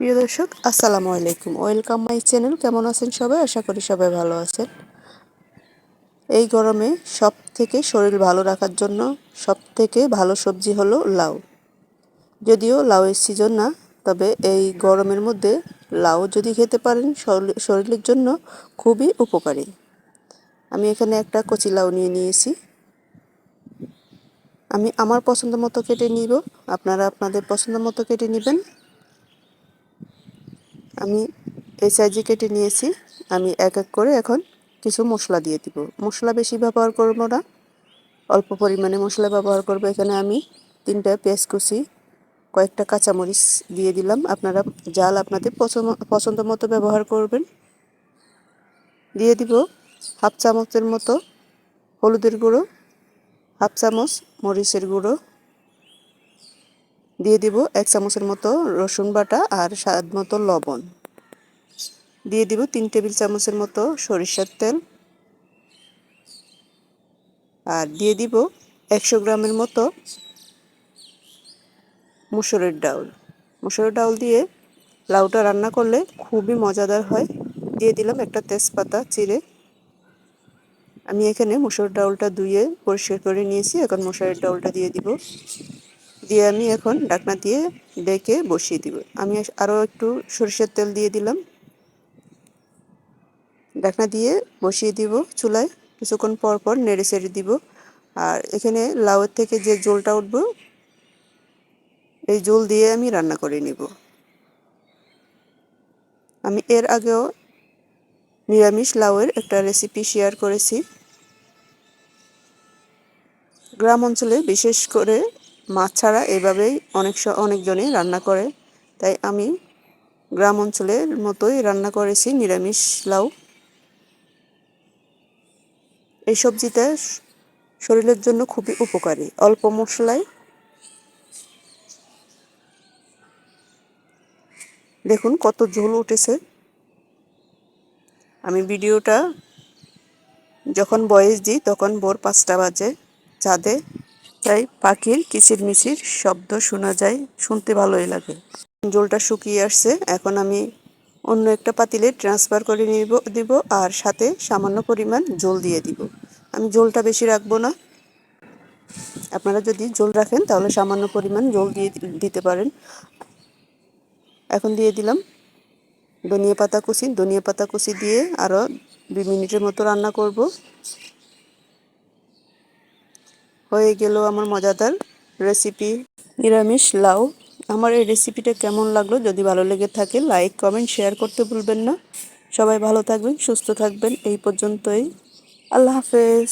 প্রিয় দর্শক, আসসালামু আলাইকুম। ওয়েলকাম মাই চ্যানেল কেমন আছেন সবাই? আশা করি সবাই ভালো আছেন। এই গরমে সব থেকে শরীর ভালো রাখার জন্য সব থেকে ভালো সবজি হলো লাউ। যদিও লাউয়ের সিজন না, তবে এই গরমের মধ্যে লাউ যদি খেতে পারেন শরীরের জন্য খুবই উপকারী। আমি এখানে একটা কচি লাউ নিয়ে নিয়েছি। আমি আমার পছন্দ মতো কেটে নিব। আপনারা আপনাদের পছন্দ মতো কেটে নেবেন। আমি এই সাইজে কেটে নিয়েছি। আমি এক এক করে এখন কিছু মশলা দিয়ে দিব। মশলা বেশি ব্যবহার করব না। অল্প পরিমাণে মশলা ব্যবহার করব। এখানে আমি তিনটা পেঁয়াজ কুচি, কয়েকটা কাঁচামরিচ দিয়ে দিলাম। আপনারা জাল আপনাদের পছন্দ মতো ব্যবহার করবেন। দিয়ে দিব হাফ চামচের মতো হলুদের গুঁড়ো, হাফ চামচ মরিচের গুঁড়ো দিয়ে দিব এক চামচের মতো রসুন বাটা আর স্বাদ মতো লবণ। দিয়ে দিব তিন টেবিল চামচের মতো সরিষার তেল। আর দিয়ে দিব একশো গ্রামের মতো মুসুরের ডাউল। মুসুরের ডাউল দিয়ে লাউটা রান্না করলে খুবই মজাদার হয়। দিয়ে দিলাম একটা তেজপাতা, চিড়ে। আমি এখানে মুসুর ডাউলটা ধুয়ে পরিষ্কার করে নিয়েছি। এখন মশারের ডাউলটা দিয়ে দিব। দিয়ে আমি এখন ডাকনা দিয়ে ডেকে বসিয়ে দিব। আমি আরও একটু সরিষার তেল দিয়ে দিলাম। ডাকনা দিয়ে বসিয়ে দিব চুলায়। কিছুক্ষণ পর পর নেড়ে ছেড়ে দিব। আর এখানে লাউয়ের থেকে যে জলটা উঠবো, এই জল দিয়ে আমি রান্না করে নিব। আমি এর আগেও নিরামিষ লাউয়ের একটা রেসিপি শেয়ার করেছি। গ্রাম অঞ্চলে বিশেষ করে মাছ ছাড়া এভাবেই অনেক অনেকজনেই রান্না করে। তাই আমি গ্রাম অঞ্চলের মতোই রান্না করেছি, নিরামিষ লাউ। এই সবজিটা শরীরের জন্য খুবই উপকারী। অল্প মশলায়। দেখুন কত ঝোল উঠেছে। আমি ভিডিওটা যখন বয়স দিই তখন ভোর পাঁচটা বাজে। চাঁদে তাই পাখির কিচিরমিচির শব্দ শোনা যায়, শুনতে ভালোই লাগে। জলটা শুকিয়ে আসছে, এখন আমি অন্য একটা পাতিলে ট্রান্সফার করে নিব, দিব আর সাথে সামান্য পরিমাণ জল দিয়ে দিব। আমি জলটা বেশি রাখব না। আপনারা যদি জল রাখেন, তাহলে সামান্য পরিমাণ জল দিয়ে দিতে পারেন। এখন দিয়ে দিলাম ধনিয়া পাতা কুচি। ধনিয়া পাতা কুচি দিয়ে আরও দুই মিনিটের মতো রান্না করব। হয়ে গেল আমার মজাদার রেসিপি নিরামিষ লাউ। আমার এই রেসিপিটা কেমন লাগল যদি ভালো লেগে থাকে লাইক কমেন্ট শেয়ার করতে ভুলবেন না। সবাই ভালো থাকবেন, সুস্থ থাকবেন। এই পর্যন্তই। আল্লাহ হাফেজ।